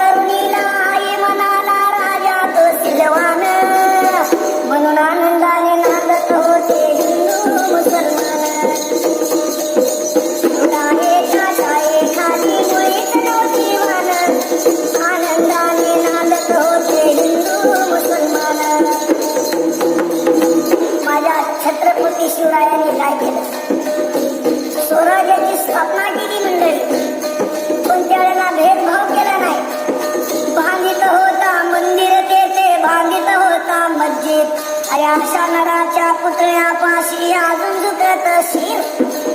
तरुणीला आई म्हणाला राजा तो सिलवान. म्हणून आनंदाने नांदत होते हिंदू मुसलमान. शाळेखाली मुळीच नव्हती आनंदाने नांदत होते हिंदू मुसलमान. माझ्या छत्रपती शिवरायांनी काय केलं? स्वराज्य अरे आमच्या नराच्या पुतळ्यापाशी अजून दुखत शिर